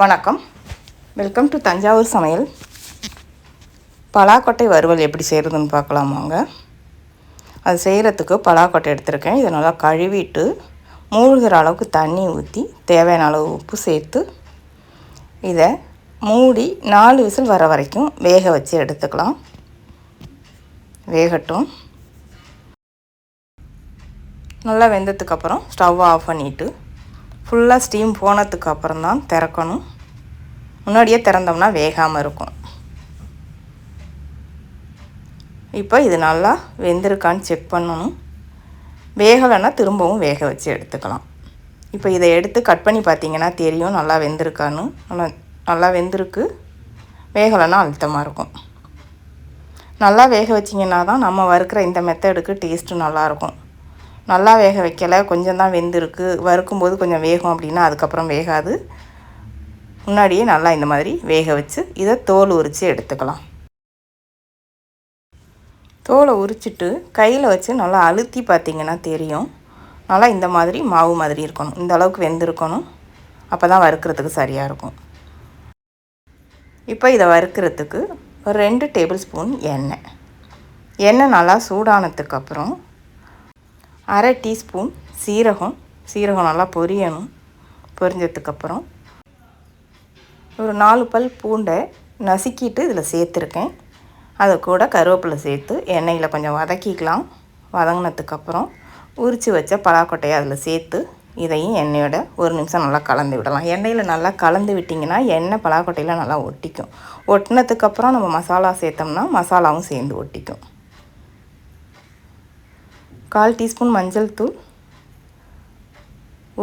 வணக்கம். Welcome to Thanjavur சமையல். பலாக்கொட்டை வறுவல் எப்படி செய்கிறதுன்னு பார்க்கலாமாங்க அது செய்கிறதுக்கு பலாக்கொட்டை எடுத்திருக்கேன். இதை நல்லா கழுவிட்டு மூழ்கிற அளவுக்கு தண்ணி ஊற்றி தேவையான அளவு உப்பு சேர்த்து இதை மூடி நாலு விசில் வர வரைக்கும் வேக வச்சு எடுத்துக்கலாம். வேகட்டும். நல்லா வெந்ததுக்கப்புறம் ஸ்டவ் ஆஃப் பண்ணிவிட்டு ஃபுல்லாக ஸ்டீம் போனதுக்கு அப்புறம் தான் திறக்கணும். முன்னாடியே திறந்தோம்னா வேகாமல் இருக்கும். இப்போ இது நல்லா வெந்திருக்கான்னு செக் பண்ணணும். வேகலைன்னா திரும்பவும் வேக வச்சு எடுத்துக்கலாம். இப்போ இதை எடுத்து கட் பண்ணி பார்த்தீங்கன்னா தெரியும் நல்லா வெந்திருக்கான்னு. நல்லா நல்லா வெந்திருக்கு. வேகலைன்னா அழுத்தமாக இருக்கும். நல்லா வேக வச்சிங்கன்னா தான் நம்ம வறுக்கிற இந்த மெத்தடுக்கு டேஸ்ட்டு நல்லாயிருக்கும் நல்லா வேக வைக்கலை. கொஞ்சம் தான் வெந்திருக்கு. வறுக்கும்போது கொஞ்சம் வேகும் அப்படின்னா அதுக்கப்புறம் வேகாது. முன்னாடியே நல்லா இந்த மாதிரி வேக வச்சு இதை தோல் உரித்து எடுத்துக்கலாம். தோலை உரிச்சிட்டு கையில் வச்சு நல்லா அழுத்தி பார்த்திங்கன்னா தெரியும். நல்லா இந்த மாதிரி மாவு மாதிரி இருக்கணும். இந்த அளவுக்கு வெந்திருக்கணும். அப்போ தான் வறுக்கிறதுக்கு சரியாக இருக்கும். இப்போ இதை வறுக்கிறதுக்கு ஒரு ரெண்டு டேபிள் ஸ்பூன் எண்ணெய். எண்ணெய் நல்லா சூடானதுக்கப்புறம் அரை டீஸ்பூன் சீரகம். சீரகம் நல்லா பொரியணும். பொரிஞ்சதுக்கப்புறம் ஒரு நாலு பல் பூண்டை நசுக்கிட்டு இதில் சேர்த்துருக்கேன். அதை கூட கருவேப்பிலை சேர்த்து எண்ணெயில் கொஞ்சம் வதக்கிக்கலாம். வதங்கினதுக்கப்புறம் உரித்து வச்ச பலாக்கொட்டையை அதில் சேர்த்து இதையும் எண்ணெயோட ஒரு நிமிஷம் நல்லா கலந்து விடலாம். எண்ணெயில் நல்லா கலந்து விட்டிங்கன்னா எண்ணெய் பலாக்கொட்டையில் நல்லா ஒட்டிக்கும். ஒட்டினதுக்கப்புறம் நம்ம மசாலா சேர்த்தோம்னா மசாலாவும் சேர்ந்து ஒட்டிக்கும். கால் டீஸ்பூன் மஞ்சள் தூள்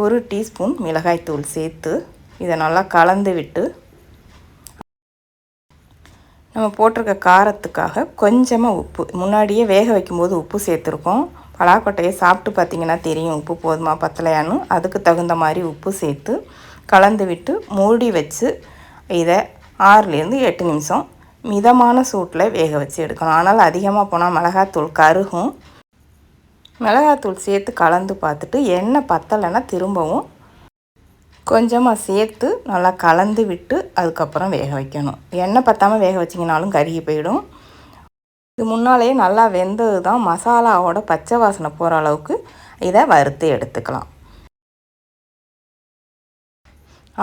ஒரு டீஸ்பூன் மிளகாய்த்தூள் சேர்த்து இதை நல்லா கலந்து விட்டு நம்ம போட்டிருக்க காரத்துக்காக கொஞ்சமாக உப்பு. முன்னாடியே வேக வைக்கும்போது உப்பு சேர்த்துருக்கோம். பலாக்கொட்டையை சாப்பிட்டு பார்த்திங்கன்னா தெரியும் உப்பு போதுமா பத்தலையான்னு. அதுக்கு தகுந்த மாதிரி உப்பு சேர்த்து கலந்து விட்டு மூடி வச்சு இதை ஆறுலேருந்து எட்டு நிமிஷம் மிதமான சூட்டில் வேக வச்சு எடுக்கணும். ஆனால் அதிகமாக போனால் மிளகாத்தூள் கருகும். மிளகாத்தூள் சேர்த்து கலந்து பார்த்துட்டு எண்ணெய் பத்தலைன்னா திரும்பவும் கொஞ்சமாக சேர்த்து நல்லா கலந்து விட்டு அதுக்கப்புறம் வேக வைக்கணும். எண்ணெய் பற்றாமல் வேக வச்சிங்கனாலும் கருகி போயிடும். இது முன்னாலேயே நல்லா வெந்தது தான். மசாலாவோட பச்சை வாசனை போகிற அளவுக்கு இதை வறுத்து எடுத்துக்கலாம்.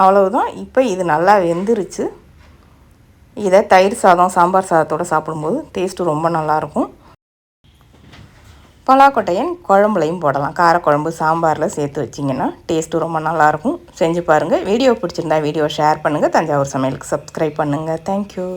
அவ்வளவுதான். இப்போ இது நல்லா வெந்துருச்சு. இதை தயிர் சாதம் சாம்பார் சாதத்தோடு சாப்பிடும்போது டேஸ்ட்டு ரொம்ப நல்லாயிருக்கும் பலாக்கொட்டையை குழம்புலையும் போடலாம். காரக்குழம்பு சாம்பாரில் சேர்த்து வச்சிங்கன்னா டேஸ்ட்டு ரொம்ப நல்லாயிருக்கும். செஞ்சு பாருங்கள் வீடியோ பிடிச்சிருந்தா வீடியோ ஷேர் பண்ணுங்கள் தஞ்சாவூர் சமையலுக்கு சப்ஸ்கிரைப் பண்ணுங்கள் தேங்க்யூ